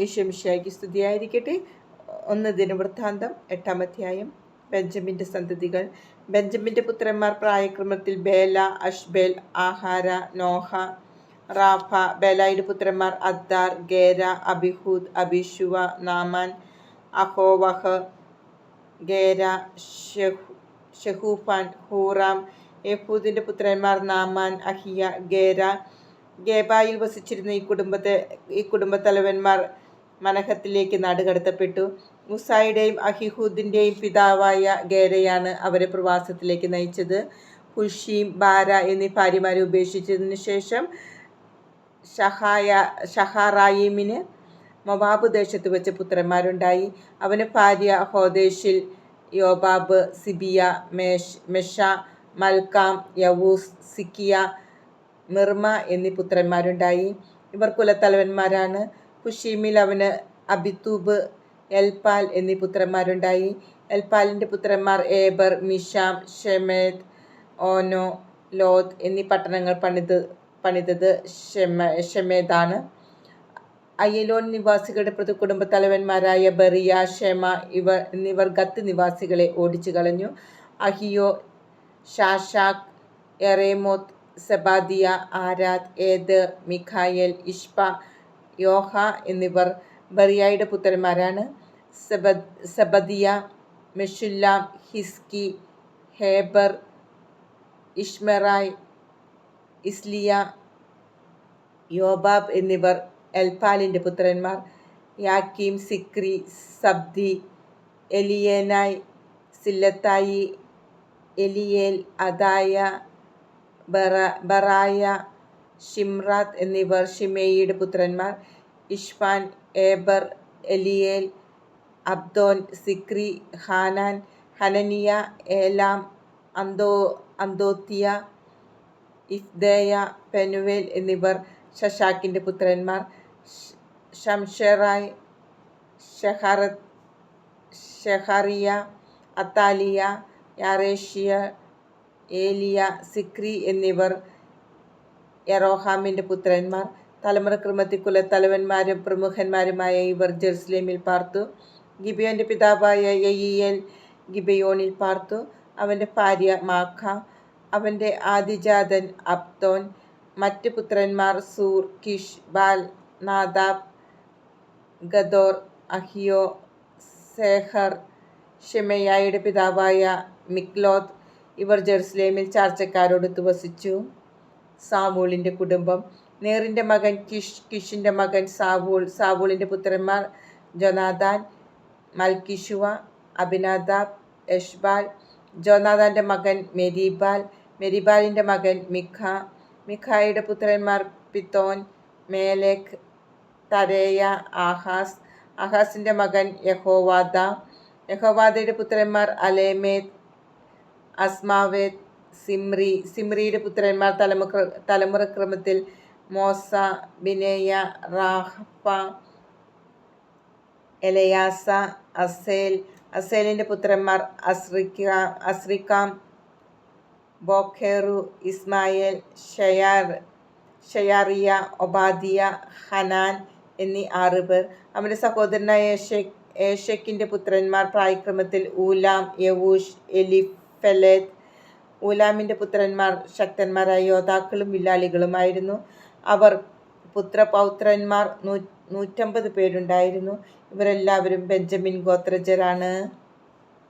ഈശ്വമിഷായിക്ക് സ്തുതിയായിരിക്കട്ടെ. ഒന്ന് ദിനവൃത്താന്തം എട്ടാം അധ്യായം ബെഞ്ചമിന്റെ സന്തതികൾ. ബെഞ്ചമിന്റെ പുത്രന്മാർ പ്രായക്രമത്തിൽ ബേല അഷ്ബേൽ ആഹാര നോഹ റാഫ ബേലായുടെ പുത്രന്മാർ അദ്ദാർ ഗേര അബിഹൂദ് അബിഷുവ നാമാൻ അഹോവഹ് ഗേര ഷെഹു ഷെഹൂഫാൻ ഹൂറാം എഫൂദിന്റെ പുത്രന്മാർ നാമാൻ അഹിയ ഗേര. ഗേബായിൽ വസിച്ചിരുന്ന ഈ കുടുംബത്തെ ഈ കുടുംബത്തലവന്മാർ മനഹത്തിലേക്ക് നാടുകടത്തപ്പെട്ടു മുസായുടെയും അഹിഹൂദിന്റെയും പിതാവായ ഗേരയാണ് അവരെ പ്രവാസത്തിലേക്ക് നയിച്ചത്. ഹുഷീം ബാര എന്നീ ഭാര്യമാരെ ഉപേക്ഷിച്ചതിനു ശേഷം ഷഹായ ഷഹാറായിമിന് മൊബാബ് ദേശത്ത് വെച്ച് പുത്രന്മാരുണ്ടായി. അവന് ഭാര്യ ഹോദേശിൽ യോബാബ് സിബിയ മേഷ് മെഷ മൽക്കാം യവൂസ് സിക്കിയ മിർമ എന്നീ പുത്രന്മാരുണ്ടായി. ഇവർ കുലത്തലവന്മാരാണ്. ഹുഷീമിൽ അവന് അബിത്തൂബ് എൽപാൽ എന്നീ പുത്രന്മാരുണ്ടായി. എൽപാലിന്റെ പുത്രന്മാർ ഏബർ മിഷാം ഷെമേദ് ഓനോ ലോത് എന്നീ പട്ടണങ്ങൾ പണിത് പണിതത് ഷെമ ഷെമേദാണ്. അയ്യലോൺ നിവാസികളുടെ പ്രതി കുടുംബ തലവന്മാരായ ബറിയ ഷെമ ഇവർ എന്നിവർ ഗത്ത് നിവാസികളെ ഓടിച്ചു കളഞ്ഞു അഹിയോ ഷാഷാഖ് എറേമോത്ത് സെബാദിയ ആരാദ് ഏദർ മിഖായൽ ഇഷ്പ യോഹ എന്നിവർ ബറിയായുടെ പുത്രന്മാരാണ്. സബ സബദിയ മെഷുല്ലാം ഹിസ്കി ഹേബർ ഇഷ്മറായ് ഇസ്ലിയ യോബാബ് എന്നിവർ എൽപാലിന്റെ പുത്രന്മാർ. യാക്കീം സിക്രി സബ്ദി എലിയേനായ് സില്ലത്തായി എലിയേൽ അദായ ബറ ബറായ ഷിംറാത്ത് എന്നിവർ ഷിമേയിയുടെ പുത്രന്മാർ. Ishpan Eber Eliel Abdon Zichri Hanan Hananiah Elam അന്തോ അന്തോത്തിയ ഇഫ്ദേയ Penuel എന്നിവർ ഷഷാക്കിന്റെ പുത്രന്മാർ. ഷംഷെറായ് ഷെഹറ ഷെഹറിയ അത്താലിയ യാറേഷ്യ ഏലിയ സിക്രി എന്നിവർ യറോഹാമിന്റെ പുത്രന്മാർ തലമുറക്രമത്തിൽ കുലത്തലവന്മാരും പ്രമുഖന്മാരുമായ ഇവർ ജെറുസലേമിൽ പാർത്തു. ഗിബിയോന്റെ പിതാവായ യയിയൽ ഗിബയോണിൽ പാർത്തു. അവന്റെ ഭാര്യ മാഖ അവന്റെ ആദിജാതൻ അബ്ദോൻ മറ്റ് പുത്രന്മാർ സൂർ കിഷ് ബാൽ നാദാബ് ഗദോർ അഹിയോ സേഹർ ഷെമയായുടെ പിതാവായ മിക്ലോത്ത് ഇവർ ജെറുസലേമിൽ ചാർച്ചക്കാരോട് വസിച്ചു സാവൂളിന്റെ കുടുംബം. നേറിന്റെ മകൻ കിഷ് കിഷിന്റെ മകൻ സാവൂൾ സാവൂളിന്റെ പുത്രന്മാർ ജൊനാദാൻ മൽക്കിഷുവ അഭിനാദാബ് യഷ്ബാൽ ജോനാദാന്റെ മകൻ മെരിബാൽ മെരിബാലിന്റെ മകൻ മിഖ മിഖായുടെ പുത്രന്മാർ പിത്തോൻ മേലേക്ക് തരേയ ആഹാസ് ആഹാസിന്റെ മകൻ യഹോവാദ യഹോവാദയുടെ പുത്രന്മാർ അലേമേത് അസ്മാവേത് സിമ്രി സിമ്രിയുടെ പുത്രന്മാർ തലമുറ തലമുറക്രമത്തിൽ മോസ ബിനേയ റാഹപ്പ എലയാസ അസേൽ അസേലിന്റെ പുത്രന്മാർ അസ്രിക്ക അസ്രിക്കാം ബോഖേറു ഇസ്മായേൽ ഷയാർ ഷയാറിയ ഒബാദിയ ഹനാൻ എന്നീ ആറ് പേർ. അവന്റെ സഹോദരനായ ഏഷക് ഏഷക്കിന്റെ പുത്രന്മാർ പ്രായക്രമത്തിൽ ഊലാം യവൂഷ് എലിഫെലേത്ത് ഊലാമിന്റെ പുത്രന്മാർ ശക്തന്മാരായ യോദ്ധാക്കളും വില്ലാളികളുമായിരുന്നു. അവർ പുത്രപൗത്രന്മാർ നൂ നൂറ്റമ്പത് പേരുണ്ടായിരുന്നു. ഇവരെല്ലാവരും ബെഞ്ചമിൻ ഗോത്രജരാണ്.